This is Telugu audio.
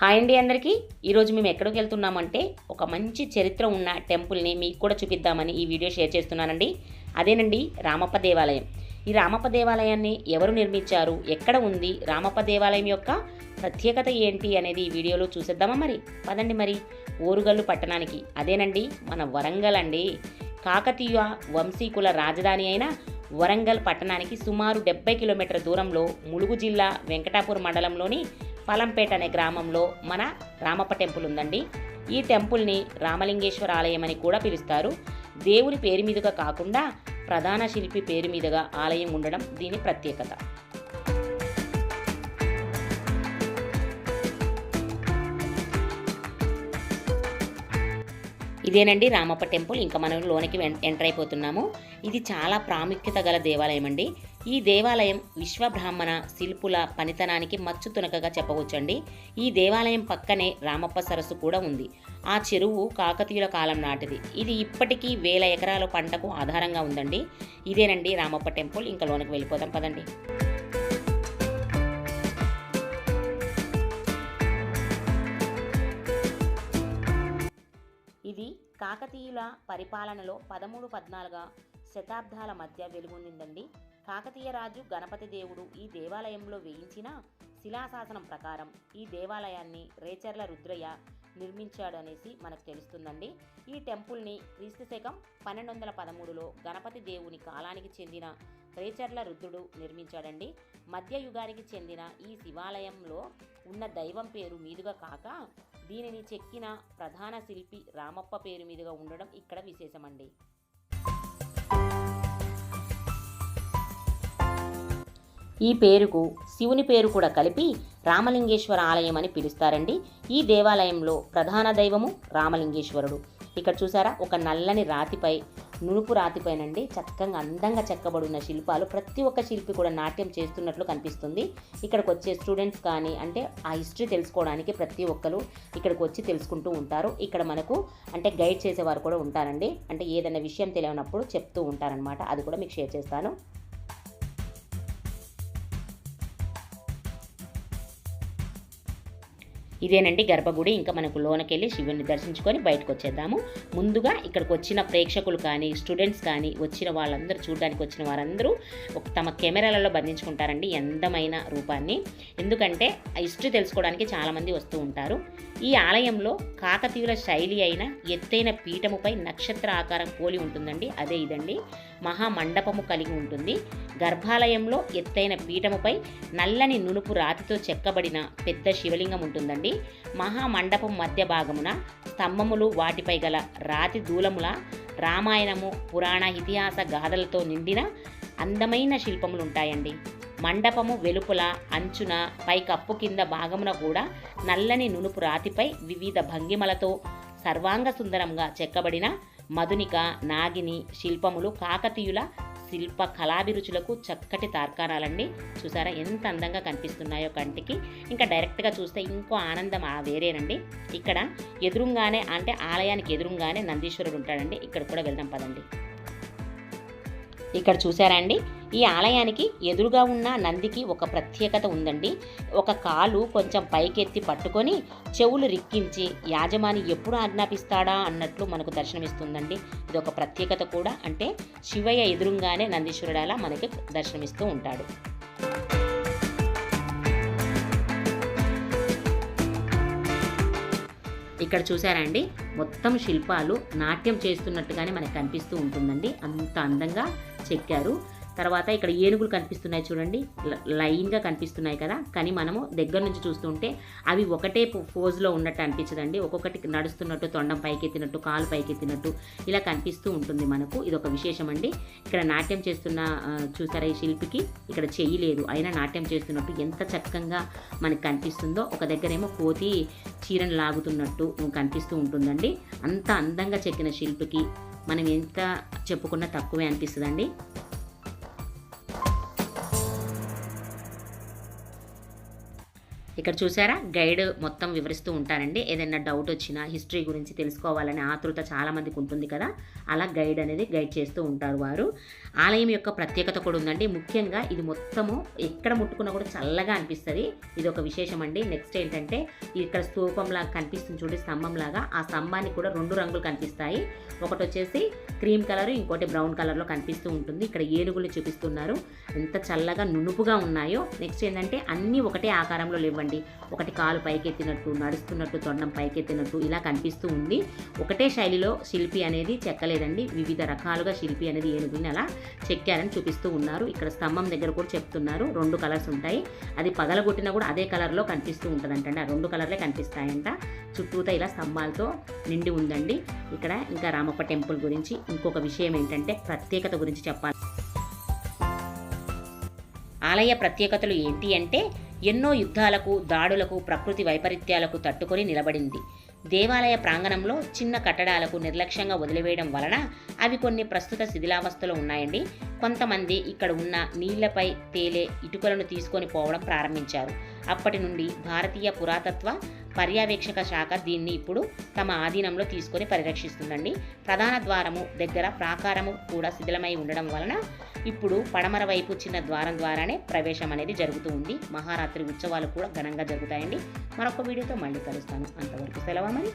హాయ్ అండి అందరికీ. ఈరోజు మేము ఎక్కడికి వెళ్తున్నామంటే ఒక మంచి చరిత్ర ఉన్న టెంపుల్ని మీకు కూడా చూపిద్దామని ఈ వీడియో షేర్ చేస్తున్నానండి. అదేనండి రామప్ప దేవాలయం. ఈ రామప్ప దేవాలయాన్ని ఎవరు నిర్మించారు? ఎక్కడ ఉంది? రామప్ప దేవాలయం యొక్క ప్రత్యేకత ఏంటి అనేది ఈ వీడియోలో చూసేద్దామా మరి? పదండి మరి. ఓరుగల్లు పట్టణానికి. అదేనండి మన వరంగల్ అండి. కాకతీయ వంశీకుల రాజధాని అయిన వరంగల్ పట్టణానికి సుమారు డెబ్బై కిలోమీటర్ల దూరంలో ములుగు జిల్లా వెంకటాపూర్ మండలంలోని పలంపేట అనే గ్రామంలో మన రామప్ప టెంపుల్ ఉందండి. ఈ టెంపుల్ని రామలింగేశ్వర ఆలయం అని కూడా పిలుస్తారు. దేవుని పేరు మీదుగా కాకుండా ప్రధాన శిల్పి పేరు మీదుగా ఆలయం ఉండడం దీని ప్రత్యేకత. ఇదేనండి రామప్ప టెంపుల్. ఇంకా మనం లోనికి వెన్- ఎంటర్ అయిపోతున్నాము. ఇది చాలా ప్రాముఖ్యత గల దేవాలయం అండి ఈ దేవాలయం విశ్వబ్రాహ్మణ శిల్పుల పనితనానికి మచ్చు తునకగా చెప్పవచ్చండి. ఈ దేవాలయం పక్కనే రామప్ప సరస్సు కూడా ఉంది. ఆ చెరువు కాకతీయుల కాలం నాటిది. ఇది ఇప్పటికీ వేల ఎకరాల పంటకు ఆధారంగా ఉందండి. ఇదేనండి రామప్ప టెంపుల్. ఇంకా లోనికి వెళ్ళిపోదాం పదండి. ఇది కాకతీయుల పరిపాలనలో పదమూడు పద్నాలుగు శతాబ్దాల మధ్య వెలుగొందిందండి. కాకతీయ రాజు గణపతి దేవుడు ఈ దేవాలయంలో వేయించిన శిలాశాసనం ప్రకారం ఈ దేవాలయాన్ని రేచర్ల రుద్రయ్య నిర్మించాడు అనేసి మనకు తెలుస్తుందండి. ఈ టెంపుల్ని క్రీస్తు శకం పన్నెండు వందల పదమూడులో గణపతి దేవుని కాలానికి చెందిన రేచర్ల రుద్రుడు నిర్మించాడండి. మధ్యయుగానికి చెందిన ఈ శివాలయంలో ఉన్న దైవం పేరు మీదుగా కాక దీనిని చెక్కిన ప్రధాన శిల్పి రామప్ప పేరు మీదుగా ఉండడం ఇక్కడ విశేషమండి. ఈ పేరుకు శివుని పేరు కూడా కలిపి రామలింగేశ్వర ఆలయం అని పిలుస్తారండి. ఈ దేవాలయంలో ప్రధాన దైవము రామలింగేశ్వరుడు. ఇక్కడ చూసారా ఒక నల్లని రాతిపై నునుపు రాతిపైనండి చక్కగా అందంగా చెక్కబడున్న శిల్పాలు. ప్రతి ఒక్క శిల్పి కూడా నాట్యం చేస్తున్నట్లు కనిపిస్తుంది. ఇక్కడికి వచ్చే స్టూడెంట్స్ కానీ అంటే ఆ హిస్టరీ తెలుసుకోవడానికి ప్రతి ఒక్కరు ఇక్కడికి వచ్చి తెలుసుకుంటూ ఉంటారు. ఇక్కడ మనకు అంటే గైడ్ చేసేవారు కూడా ఉంటారండి. అంటే ఏదైనా విషయం తెలియనప్పుడు చెప్తూ ఉంటారనమాట అది కూడా మీకు షేర్ చేస్తాను. ఇదేనండి గర్భగుడి. ఇంకా మనకు లోనకెళ్ళి శివుని దర్శించుకొని బయటకు వచ్చేద్దాము. ముందుగా ఇక్కడికి వచ్చిన ప్రేక్షకులు కానీ స్టూడెంట్స్ కానీ వచ్చిన వాళ్ళందరూ చూడడానికి వచ్చిన వారందరూ ఒక తమ కెమెరాలలో బంధించుకుంటారండి అందమైన రూపాన్ని. ఎందుకంటే ఆ హిస్టరీ తెలుసుకోవడానికి చాలామంది వస్తూ ఉంటారు. ఈ ఆలయంలో కాకతీయుల శైలి అయిన ఎత్తైన పీఠముపై నక్షత్ర ఆకారం పోలి ఉంటుందండి. అదే ఇదండి. మహామండపము కలిగి ఉంటుంది. గర్భాలయంలో ఎత్తైన పీఠముపై నల్లని నునుపు రాతితో చెక్కబడిన పెద్ద శివలింగం ఉంటుందండి. మహామండపం మధ్య భాగమున స్తంభములు వాటిపై గల రాతి దూలముల రామాయణము పురాణ ఇతిహాస గాథలతో నిండిన అందమైన శిల్పములు ఉంటాయండి మండపము వెలుపల అంచున పై కప్పు కింద భాగమున కూడా నల్లని నునుపు రాతిపై వివిధ భంగిమలతో సర్వాంగ సుందరంగా చెక్కబడిన మధునిక నాగిని శిల్పములు కాకతీయుల శిల్ప కళాభిరుచులకు చక్కటి తార్కాణాలండి చూసారా? ఎంత అందంగా కనిపిస్తున్నాయో కంటికి. ఇంకా డైరెక్ట్గా చూస్తే ఇంకో ఆనందం ఆ వేరేనండి. ఇక్కడ ఎదురుగానే అంటే ఆలయానికి ఎదురుగానే నందీశ్వరుడు ఉంటాడండి. ఇక్కడ కూడా వెళ్దాం పదండి. ఇక్కడ చూశారండి. ఈ ఆలయానికి ఎదురుగా ఉన్న నందికి ఒక ప్రత్యేకత ఉందండి. ఒక కాలు కొంచెం పైకెత్తి పట్టుకొని చెవులు రిక్కించి యాజమాని ఎప్పుడు ఆజ్ఞాపిస్తాడా అన్నట్లు మనకు దర్శనమిస్తుందండి. ఇది ఒక ప్రత్యేకత కూడా. అంటే శివయ్య ఎదురుగానే నందీశ్వరుడలా మనకి దర్శనమిస్తూ ఉంటాడు. ఇక్కడ చూసారా అండి మొత్తం శిల్పాలు నాట్యం చేస్తున్నట్టుగానే మనకు కనిపిస్తూ ఉంటుందండి. అంత అందంగా చెక్కారు. తర్వాత ఇక్కడ ఏనుగులు కనిపిస్తున్నాయి చూడండి. లైన్గా కనిపిస్తున్నాయి కదా. కానీ మనము దగ్గర నుంచి చూస్తుంటే అవి ఒకటే ఫోజ్లో ఉన్నట్టు అనిపించదండి. ఒక్కొక్కటి నడుస్తున్నట్టు తొండం పైకెత్తినట్టు కాలు పైకెత్తినట్టు ఇలా కనిపిస్తూ ఉంటుంది మనకు. ఇది ఒక విశేషం అండి ఇక్కడ నాట్యం చేస్తున్న చూసారా ఈ శిల్పికి? ఇక్కడ చెయ్యి లేదు. అయినా నాట్యం చేస్తున్నట్టు ఎంత చక్కగా మనకు కనిపిస్తుందో. ఒక దగ్గరేమో కోతి చీరను లాగుతున్నట్టు కనిపిస్తూ ఉంటుందండి. అంత అందంగా చెక్కిన శిల్పికి మనం ఎంత చెప్పుకున్నా తక్కువే అనిపిస్తుందండి. ఇక్కడ చూసారా? గైడ్ మొత్తం వివరిస్తూ ఉంటారండి. ఏదైనా డౌట్ వచ్చినా హిస్టరీ గురించి తెలుసుకోవాలనే ఆతృత చాలామందికి ఉంటుంది కదా? అలా గైడ్ అనేది గైడ్ చేస్తూ ఉంటారు వారు. ఆలయం యొక్క ప్రత్యేకత కూడా ఉందండి. ముఖ్యంగా ఇది మొత్తము ఎక్కడ ముట్టుకున్నా కూడా చల్లగా అనిపిస్తుంది. ఇది ఒక విశేషం అండి. నెక్స్ట్ ఏంటంటే ఇక్కడ స్తూపంలాగా కనిపిస్తుంది చూడండి స్తంభంలాగా. ఆ స్తంభానికి కూడా రెండు రంగులు కనిపిస్తాయి. ఒకటి వచ్చేసి క్రీమ్ కలర్ ఇంకోటి బ్రౌన్ కలర్లో కనిపిస్తూ ఉంటుంది. ఇక్కడ ఏనుగులు చూపిస్తున్నారు. ఎంత చల్లగా నునుపుగా ఉన్నాయో. నెక్స్ట్ ఏంటంటే అన్నీ ఒకటే ఆకారంలో లేవండి. ఒకటి కాలు పైకెత్తినట్టు నడుస్తున్నట్టు తొండం పైకెత్తినట్టు ఇలా కనిపిస్తూ ఉంది. ఒకటే శైలిలో శిల్పి అనేది చెక్కలేదండి. వివిధ రకాలుగా శిల్పి అనేది ఏనుగుని అలా చెక్కారని చూపిస్తూ ఉన్నారు. ఇక్కడ స్తంభం దగ్గర కూడా చెప్తున్నారు. రెండు కలర్స్ ఉంటాయి. అది పగలగొట్టినా కూడా అదే కలర్లో కనిపిస్తూ ఉంటుందంటండి. ఆ రెండు కలర్లే కనిపిస్తాయంట. చుట్టూతా ఇలా స్తంభాలతో నిండి ఉందండి. ఇక్కడ ఇంకా రామప్ప టెంపుల్ గురించి ఇంకొక విషయం ఏంటంటే ప్రత్యేకత గురించి చెప్పాలి. ఆలయ ప్రత్యేకతలు ఏంటి అంటే ఎన్నో యుద్ధాలకు దాడులకు ప్రకృతి వైపరీత్యాలకు తట్టుకొని నిలబడింది. దేవాలయ ప్రాంగణంలో చిన్న కట్టడాలకు నిర్లక్ష్యంగా వదిలివేయడం వలన అవి కొన్ని ప్రస్తుత శిథిలావస్థలో ఉన్నాయండి. కొంతమంది ఇక్కడ ఉన్న నీళ్ళపై తేలే ఇటుకలను తీసుకొని పోవడం ప్రారంభించారు. అప్పటి నుండి భారతీయ పురాతత్వ పర్యవేక్షక శాఖ దీన్ని ఇప్పుడు తమ ఆధీనంలో తీసుకొని పరిరక్షిస్తుందండి. ప్రధాన ద్వారము దగ్గర ప్రాకారము కూడా శిథిలమై ఉండడం వలన ఇప్పుడు పడమర వైపు చిన్న ద్వారం ద్వారానే ప్రవేశం అనేది జరుగుతూ ఉంది. మహారాత్రి ఉత్సవాలు కూడా ఘనంగా జరుగుతాయండి. మరొక వీడియోతో మళ్ళీ కలుస్తాను. అంతవరకు సెలవు మరి